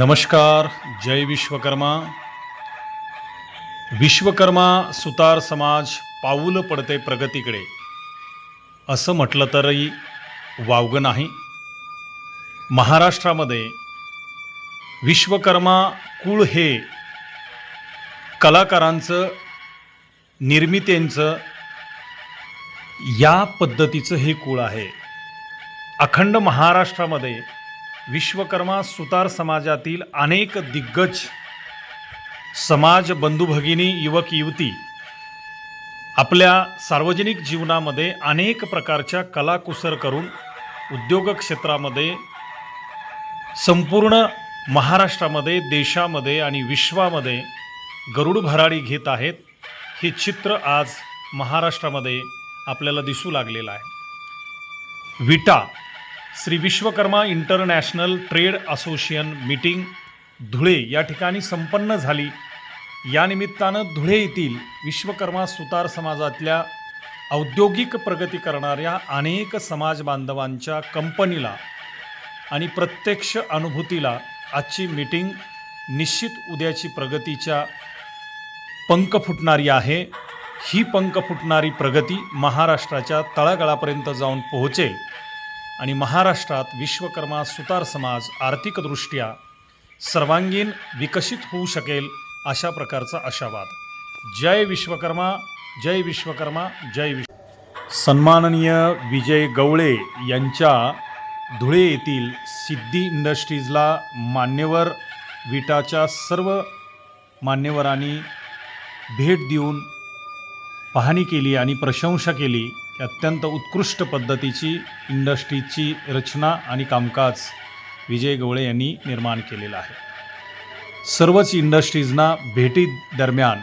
नमस्कार जय विश्वकर्मा. विश्वकर्मा सुतार समाज पाऊल पडते प्रगतीकडे. असं म्हटलं तरी वावगं नाही. महाराष्ट्रामध्ये विश्वकर्मा कुळ हे कलाकारांचं निर्मितींचं या पद्धतीचं हे कुळ आहे. अखंड महाराष्ट्रामध्ये विश्वकर्मा सुतार समाजातील अनेक दिग्गज समाज बंधुभगिनी युवक युवती आपल्या सार्वजनिक जीवनामध्ये अनेक प्रकारच्या कलाकुसर करून उद्योग क्षेत्रामध्ये संपूर्ण महाराष्ट्रामध्ये देशामध्ये आणि विश्वामध्ये गरुड भराडी घेत आहेत हे चित्र आज महाराष्ट्रामध्ये आपल्याला दिसू लागलेलं आहे. Vita Shri Vishwakarma international trade association meeting Dhule या ठिकाणी संपन्न झाली. या निमित्तानं धुळे येथील विश्वकर्मा सुतार समाजातल्या औद्योगिक प्रगती करणाऱ्या अनेक समाज बांधवांच्या कंपनीला आणि प्रत्यक्ष अनुभूतीला आजची मीटिंग निश्चित उद्याची प्रगतीच्या पंख फुटणारी आहे. ही पंख फुटणारी प्रगती महाराष्ट्राच्या तळागाळापर्यंत जाऊन पोहोचेल. आणि महाराष्ट्रात विश्वकर्मा सुतार समाज आर्थिकदृष्ट्या सर्वांगीण विकसित होऊ शकेल अशा प्रकारचा आशावाद. जय विश्वकर्मा जय विश्वकर्मा जय विश्व सन्माननीय विजय गवळे यांच्या धुळे येथील सिद्धी इंडस्ट्रीजला मान्यवर विटाच्या सर्व मान्यवरांनी भेट देऊन पाहणी केली आणि प्रशंसा केली. अत्यंत उत्कृष्ट पद्धतीची इंडस्ट्रीची रचना आणि कामकाज विजय गवळे यांनी निर्माण केलेलं आहे. सर्वच इंडस्ट्रीजना भेटी दरम्यान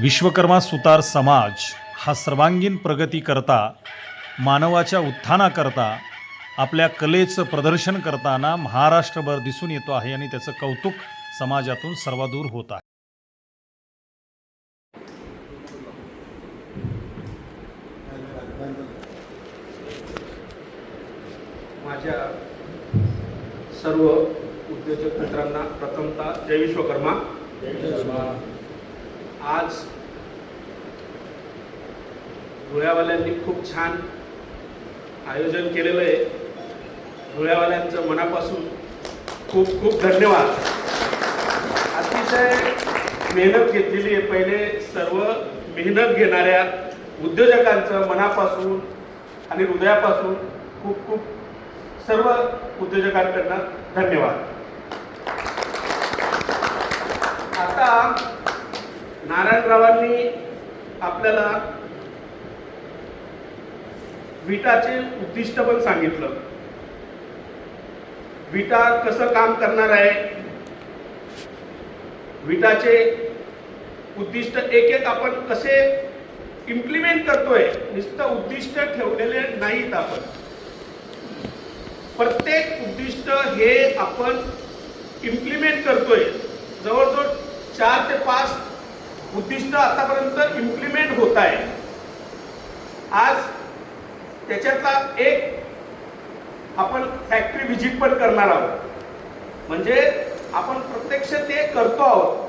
विश्वकर्मा सुतार समाज हा सर्वांगीण प्रगती करता मानवाच्या उत्थानाकरता आपल्या कलेचं प्रदर्शन करताना महाराष्ट्रभर दिसून येतो आहे आणि त्याचं कौतुक समाजातून सर्वादूर होत आहे. माझ्या सर्व उद्योजक मित्रांना प्रथमतः जय विश्वकर्मा. आज धुळ्यावाल्यांनी खूप छान आयोजन केलेलं आहे. धुळ्यावाल्यांचं मनापासून खूप खूप धन्यवाद. अतिशय मेहनत घेतलेली आहे. पहिले सर्व मेहनत घेणाऱ्या उद्योजकांचं मनापासून आणि हृदयापासून खूप खूप सर्व उद्योजकांकडनं धन्यवाद. आता नारायणरावांनी आपल्याला विटाचे उद्दिष्ट पण सांगितलं. विटा कसं काम करणार आहे? विटाचे उद्दिष्ट एक एक आपण कसे इम्प्लिमेंट करतोय? नुसतं उद्दिष्ट ठेवलेले नाहीत आपण. प्रत्येक उद्दिष्ट हे आपण इम्प्लिमेंट करतोय. जवळजवळ चार ते पाच उद्दिष्ट आतापर्यंत इम्प्लिमेंट होत आहे. आज त्याच्यातला एक आपण फॅक्टरी व्हिजिट पण करणार आहोत. म्हणजे आपण प्रत्यक्ष ते करतो आहोत.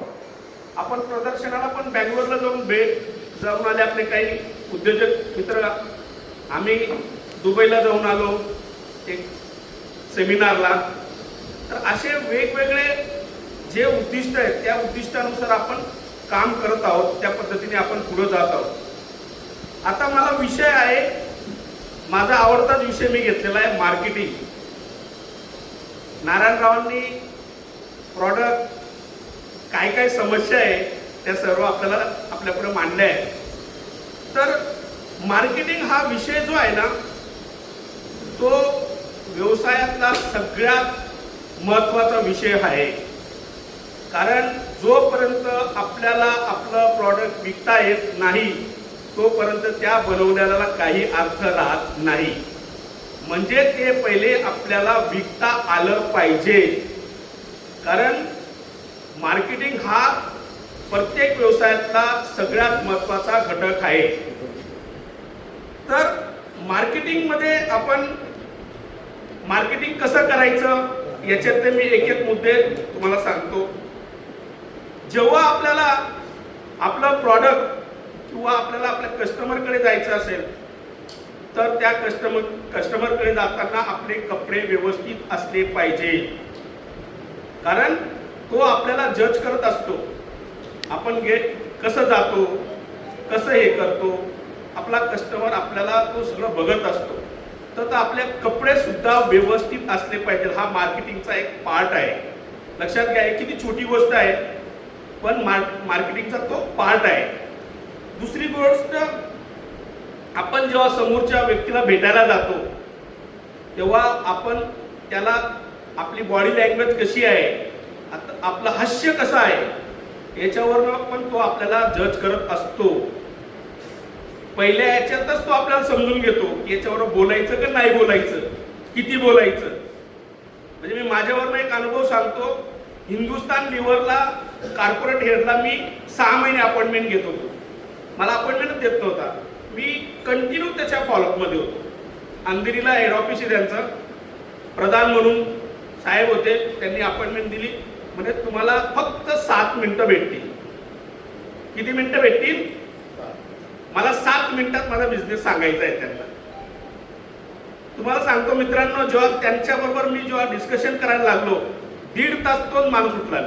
आपण प्रदर्शनाला पण बँगलोरला जाऊन भेट जाऊन आले आपले काही उद्योजक मित्र. आम्ही दुबईला जाऊन आलो. एक सेमिनारला. तर असे वेगवेगळे जे उद्दिष्ट आहेत त्या उद्दिष्टानुसार आपण काम करत आहोत त्या पद्धतीने आपण पुढे जात आहोत. आता मला विषय आहे माझा आवडताच विषय मी घेतलेला आहे मार्केटिंग. नारायणरावांनी प्रॉडक्ट काय काय समस्या आहे त्या सर्व आपल्याला आपल्यापुढे मांडल्या आहेत. तर मार्केटिंग हा विषय जो आहे ना तो व्यवसायातला सगळ्यात महत्त्वाचा विषय आहे. कारण जोपर्यंत आपल्याला आपलं प्रॉडक्ट विकता येत नाही तोपर्यंत त्या बनवण्याला काही अर्थ राहत नाही. म्हणजे ते पहिले आपल्याला विकता आलं पाहिजे. कारण मार्केटिंग हा प्रत्येक व्यवसायातला सगळ्यात महत्त्वाचा घटक आहे. तर मार्केटिंगमध्ये आपण मार्केटिंग कसं करायचं याच्यातले मी एक एक मुद्दे तुम्हाला सांगतो. जेव्हा आपल्याला आपलं प्रॉडक्ट किंवा आपल्याला आपल्या कस्टमरकडे जायचं असेल तर त्या कस्टमर कस्टमरकडे जाताना आपले कपडे व्यवस्थित असले पाहिजे. कारण तो आपल्याला जज करत असतो. आपण गे कसं जातो कसं हे करतो आपला कस्टमर आपल्याला तो सगळं बघत असतो. तर आपले कपडे सुद्धा व्यवस्थित असले पाहिजे हा मार्केटिंगचा एक पार्ट आहे. लक्षात घ्या किती छोटी गोष्ट आहे. पण मार्केटिंगचा तो पार्ट आहे. दुसरी गोष्ट आपण जेव्हा समोरच्या व्यक्तीला भेटायला जातो तेव्हा आपण त्याला आपली बॉडी लँग्वेज कशी आहे आता आपलं हास्य कसं आहे याच्यावरनं पण तो आपल्याला जज करत असतो. पहिल्या याच्यातच तो आपल्याला समजून घेतो की याच्यावर बोलायचं का नाही बोलायचं? किती बोलायचं? म्हणजे मी माझ्यावरनं एक अनुभव सांगतो. हिंदुस्तान लिव्हरला कार्पोरेट हेडला मी सहा महिने अपॉइंटमेंट घेत होतो. मला अपॉइंटमेंटच देत नव्हता. मी कंटिन्यू त्याच्या फॉलोअपमध्ये होतो. अंधेरीला हेड ऑफिस आहे त्यांचं. प्रधान म्हणून साहेब होते. त्यांनी अपॉइंटमेंट दिली. म्हणजे तुम्हाला फक्त सात मिनटं भेटतील. किती मिनटं भेटतील? मला सात मिनिटात माझा बिझनेस सांगायचा आहे त्यांना. तुम्हाला सांगतो मित्रांनो जेव्हा त्यांच्याबरोबर मी जेव्हा डिस्कशन करायला लागलो दीड तास तोच माणूस उठला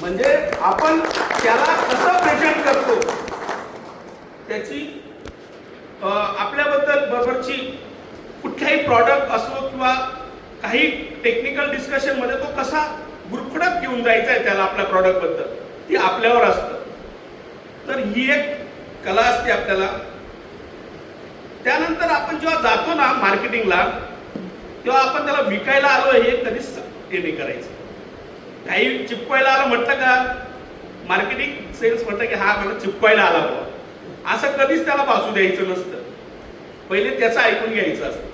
म्हणजे आपण त्याला कसं प्रेझेंट करतो त्याची आपल्याबद्दल बरोबरची कुठल्याही प्रॉडक्ट असो किंवा काही टेक्निकल डिस्कशनमध्ये तो कसा गुरफडत घेऊन जायचा आहे त्याला आपल्या प्रॉडक्टबद्दल ती आपल्यावर असतं. तर ही एक कला असते आपल्याला. त्यानंतर आपण जेव्हा जातो ना मार्केटिंगला तेव्हा आपण त्याला विकायला आलो हे कधीच हे नाही करायचं. काही चिपकायला आलं म्हटलं का मार्केटिंग सेल्स म्हटलं की हा मला चिपकायला आला बाबा असं कधीच त्याला भासू द्यायचं नसतं. पहिले त्याचं ऐकून घ्यायचं असतं.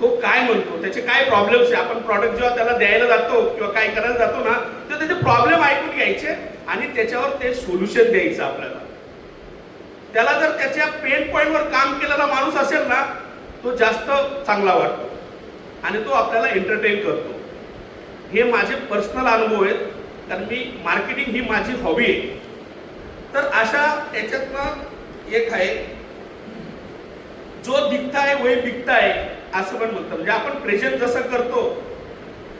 तो काय म्हणतो त्याचे काय प्रॉब्लेम्स आहे? आपण प्रॉडक्ट जेव्हा त्याला द्यायला जातो किंवा काय करायला जातो ना तर त्याचे प्रॉब्लेम ऐकून घ्यायचे. आणि त्याच्यावर ते सोल्युशन द्यायचं आपल्याला. त्याला जर त्याच्या पेन पॉईंटवर काम केलेला माणूस असेल ना तो जास्त चांगला वाटतो. आणि तो आपल्याला एंटरटेन करतो. हे माझे पर्सनल अनुभव आहेत. कारण मी मार्केटिंग ही माझी हॉबी आहे. तर अशा याच्यातनं एक आहे जो दिखता आहे वही बिकता आहे असं पण म्हणतो म्हणजे आपण प्रेझेंट जसं करतो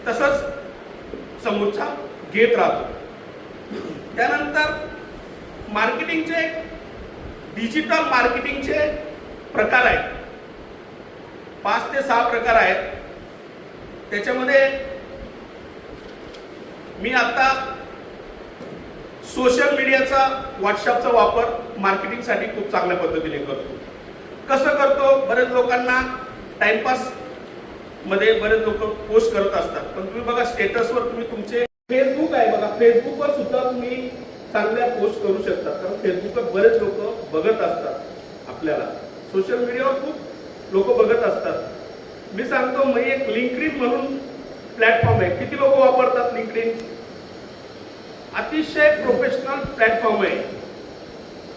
तसंच समोरचा घेत राहतो. त्यानंतर मार्केटिंगचे डिजिटल मार्केटिंगचे प्रकार आहेत. पाच ते सहा प्रकार आहेत. त्याच्यामध्ये मी आता सोशल मीडियाचा व्हॉट्सअपचा वापर मार्केटिंगसाठी खूप चांगल्या पद्धतीने करतो. कसं करतो? बरेच लोकांना टाइमपासमध्ये बरेच लोक पोस्ट करत असतात. पण तुम्ही बघा स्टेटसवर तुम्ही तुमचे फेसबुक आहे बघा. फेसबुकवर सुद्धा तुम्ही चांगल्या पोस्ट करू शकता. कारण फेसबुकवर बरेच लोक बघत असतात आपल्याला. सोशल मीडियावर खूप लोक बघत असतात. मी सांगतो मी एक लिंक्डइन म्हणून प्लॅटफॉर्म आहे. किती लोक वापरतात लिंक्डइन अतिशय प्रोफेशनल प्लॅटफॉर्म आहे.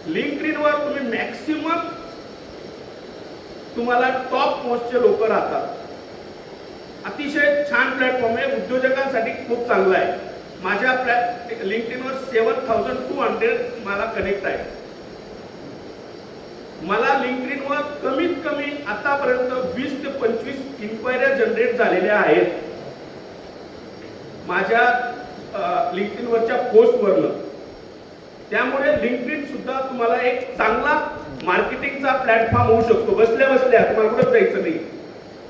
लिंक्डइनवर तुम्ही मॅक्सिमम तुम्हाला टॉप मोस्टचे लोक राहतात. अतिशय छान प्लॅटफॉर्म आहे. उद्योजकांसाठी खूप चांगला आहे. माझ्या प्लॅट लिंक्डइनवर सेवन थाउजंड टू हंड्रेड मला कनेक्ट आहे. मला लिंक्डइनवर कमीत कमी आतापर्यंत वीस ते पंचवीस इन्क्वायऱ्या जनरेट झालेल्या आहेत. माझ्या लिंक्डइनवरच्या पोस्टवरनं. त्यामुळे लिंक्डइन सुद्धा तुम्हाला एक चांगला मार्केटिंगचा प्लॅटफॉर्म होऊ शकतो. बसल्या बसल्या तुम्हाला कुठं जायचं नाही.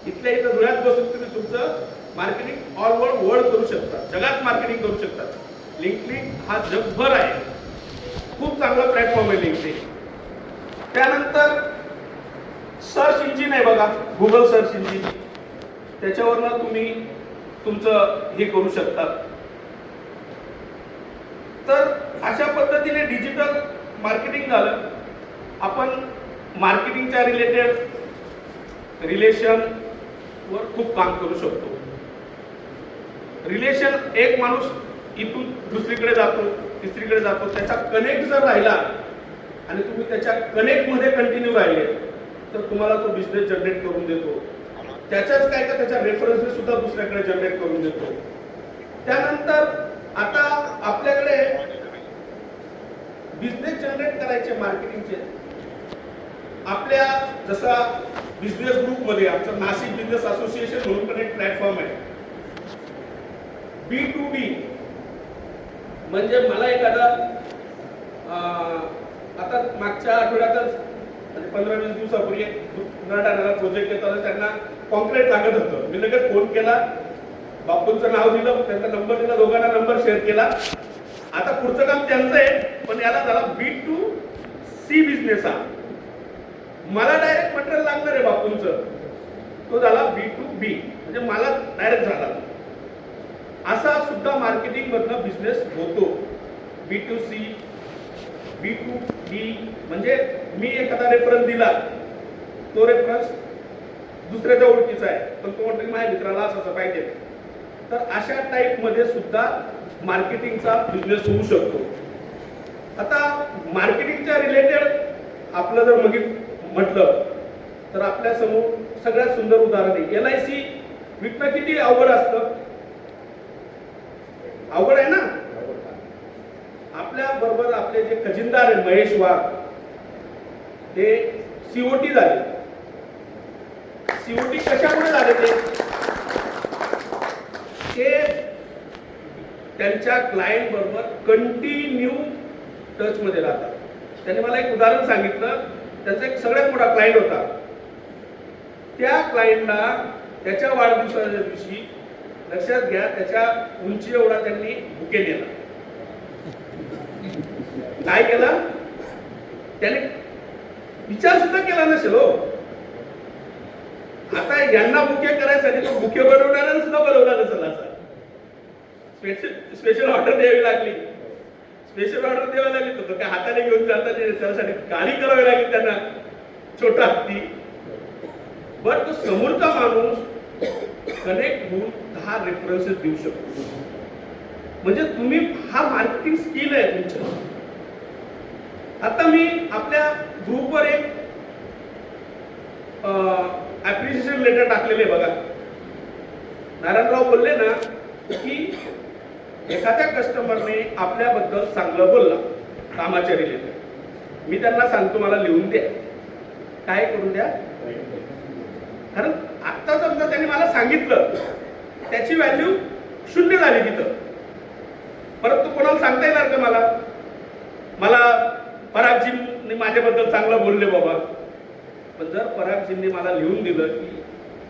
इथल्या इथं धुळ्यात बसून तुम्ही तुमचं मार्केटिंग ऑल वर्ल्ड वर्ल्ड करू शकता. जगात मार्केटिंग करू शकता. लिंक्डइन हा जगभर आहे. खूप चांगला प्लॅटफॉर्म आहे लिंकलिंग त्यानंतर सर्च इंजिन आहे बघा. गुगल सर्च इंजिन त्याच्यावरनं तुम्ही तुमचं हे करू शकता. तर अशा पद्धतीने डिजिटल मार्केटिंग झालं. आपण मार्केटिंगच्या रिलेटेड रिलेशन वर खूप काम करू शकतो. रिलेशन एक माणूस इथून दुसरीकडे जातो तिसरीकडे जातो त्याचा कनेक्ट जर राहिला आणि तुम्ही त्याच्या कनेक्टमध्ये कंटिन्यू राहिले तर तुम्हाला तो बिझनेस जनरेट करून देतो. त्याच्याच काय का त्याच्या रेफरन्सने सुद्धा दुसऱ्याकडे जनरेट करून देतो. त्यानंतर आता आपल्याकडे बिझनेस जनरेट करायचे मार्केटिंगचे आपल्या जसा बिझनेस ग्रुपमध्ये आमचं नाशिक बिझनेस असोसिएशन म्हणून पण एक प्लॅटफॉर्म आहे. बी टू बी म्हणजे मला एखादा आता मागच्या आठवड्यातच म्हणजे पंधरा वीस दिवसापूर्वी एक नटाला प्रोजेक्ट येताना त्यांना कॉन्क्रीट लागत होतं. मी लगेच फोन केला बापूंचं नाव दिलं त्यांचा नंबर दिला दोघांना नंबर शेअर केला. आता पुढचं काम त्यांचं आहे पण याला झाला बी टू सी बिझनेस हा. मला डायरेक्ट मटेरियल लागणार आहे बापूंचं. तो झाला बी टू बी म्हणजे मला डायरेक्ट झाला. असा सुद्धा मार्केटिंग मधनं बिझनेस होतो. B to C B to B म्हणजे मी एखादा रेफरन्स दिला तो रेफरन्स दुसऱ्याच्या ओळखीचा आहे. पण तो म्हणतो माझ्या मित्राला असं पाहिजे. तर अशा टाईपमध्ये सुद्धा मार्केटिंगचा बिझनेस होऊ शकतो. आता मार्केटिंगच्या रिलेटेड आपलं जर मग म्हटलं तर आपल्यासमोर सगळ्यात सुंदर उदाहरण आहे. एल आय सी विकणं किती अवघड असतं? अवघड आहे ना? आपल्या बरोबर आपले जे खजिनदार आहेत महेश वाघ ते सीओटी झाले. सीओटी कशामुळे झाले ते? त्यांच्या क्लायंट बरोबर कंटिन्यू टच मध्ये राहतात. त्यांनी मला एक उदाहरण सांगितलं. त्याचा एक सगळ्यात मोठा क्लायंट होता. त्या क्लायंटला त्याच्या वाढदिवसाच्या दिवशी लक्षात घ्या त्याच्या उंची एवढा त्यांनी बुके दिला काय केला? त्याने विचार सुद्धा केला नसेल हो. आता यांना बुके करायसाठी तो बुके बनवणाऱ्याला सुद्धा बनवला नसेल असा. स्पेशल स्पेशल ऑर्डर द्यावी लागली. स्पेशल ऑर्डर द्यावी लागली तर काय हाताने घेऊन जाता नाही त्यासाठी गाडी करावी लागेल त्यांना. छोटा हत्ती. बर तो समोरचा माणूस कनेक्ट होऊन दहा रेफरन्सेस देऊ शकतो. म्हणजे तुम्ही हा मार्केटिंग स्किल आहे तुमच्या आता मी आपल्या ग्रुपवर एक ऍप्रिशिएशन लेटर टाकलेले बघा. नारायणराव बोलले ना की एखाद्या कस्टमरने आपल्याबद्दल चांगलं बोलला कामाच्या रिलेटेड मी त्यांना सांगतो मला लिहून द्या. काय करून द्या? कारण आत्ता समजा त्यांनी मला सांगितलं त्याची व्हॅल्यू शून्य झाली तिथं. परंतु कोणाला सांगता येणार का मला? मला परागजींनी माझ्याबद्दल चांगलं बोलले बाबा. पण जर परागजींनी मला लिहून दिलं की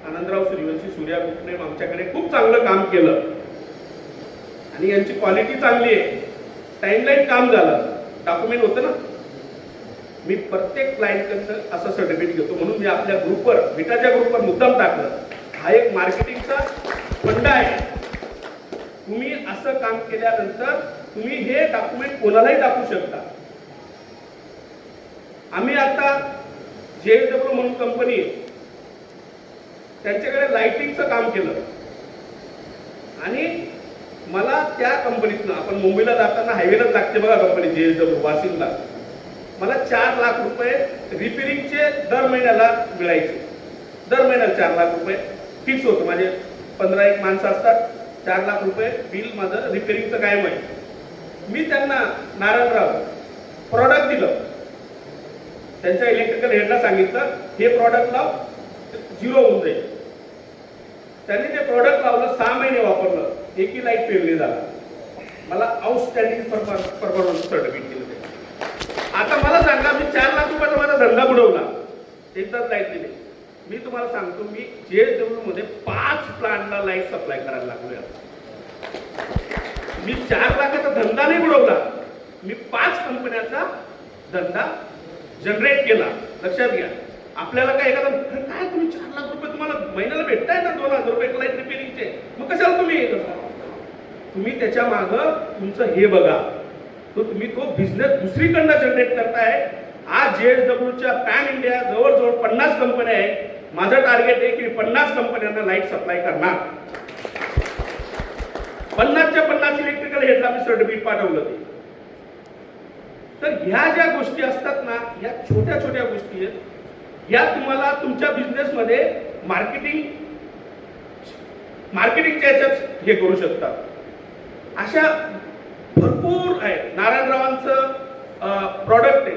आनंदराव सूर्यवंशी सूर्या आमच्याकडे खूप चांगलं काम केलं आणि यांची क्वालिटी चांगली आहे. टाईमलाईन काम झालं. डॉक्युमेंट होतं ना? मी प्रत्येक क्लायंटकडनं असं सर्टिफिकेट घेतो. म्हणून मी आपल्या ग्रुपवर विटाच्या ग्रुपवर मुद्दाम टाकलं. हा एक मार्केटिंगचा फंडा आहे. तुम्ही असं काम केल्यानंतर तुम्ही हे डॉक्युमेंट कोणालाही दाखवू शकता. आम्ही आता जे डब्ल्यू म्हणून कंपनी त्यांच्याकडे लाइटिंगचं काम केलं. आणि मला त्या कंपनीतनं आपण मुंबईला जाताना हायवेलाच लागते बघा कंपनी जे डब्ल्यू वाशिमला. मला चार लाख रुपये रिपेरिंगचे दर महिन्याला मिळायचे. दर महिन्याला चार लाख रुपये फिक्स होतं. माझे पंधरा एक माणसं असतात चार लाख रुपये बिल माझं रिपेरिंगचं कायम आहे. मी त्यांना नारायणराव प्रॉडक्ट दिलं. त्यांच्या इलेक्ट्रिकल हेडला सांगितलं हे प्रॉडक्ट लाव झिरो होऊन जाईल. त्यांनी ते प्रॉडक्ट लावलं सहा महिने वापरलं. एकही लाइट फेल नाही झाला. मला आउटस्टँडिंग परफॉर्मन्स सर्टिफिकेट दिलं ते आता मला सांगा मी चार लाख रुपयाचा माझा धंदा बुडवला. एकदाच लाइट दिली. मी तुम्हाला सांगतो मी जे मध्ये पाच प्लांटला लाइट सप्लाय करायला लागलोय मी चार लाखाचा धंदा नाही बुडवला. मी पाच कंपन्याचा धंदा जनरेट केला. लक्षात घ्या. आपल्याला काय एखादा काय तुम्ही चार लाख रुपये तुम्हाला महिन्याला भेटताय ना दोन हजार रुपये? लाइट रिपेरिंगचे मग कशाला तुम्ही हे तुम्ही त्याच्या माग तुमचं हे बघा. तो तुम्ही तो बिझनेस दुसरीकडनं जनरेट करताय. आज जेएसडब्ल्यूच्या पॅन इंडिया जवळजवळ पन्नास कंपन्या आहे. माझं टार्गेट आहे की पन्नास कंपन्यांना लाइट सप्लाय करणार. पन्नासच्या पन्नास इलेक्ट्रिकल हेडला मी सर्टिफिकेट पाठवलं ते. तर ह्या ज्या गोष्टी असतात ना ह्या छोट्या छोट्या गोष्टी आहेत. या तुम्हाला तुमच्या बिझनेसमध्ये मार्केटिंग मार्केटिंगच्या ह्याच्यात हे करू शकतात. अशा भरपूर आहेत नारायणरावांचं प्रॉडक्ट आहे.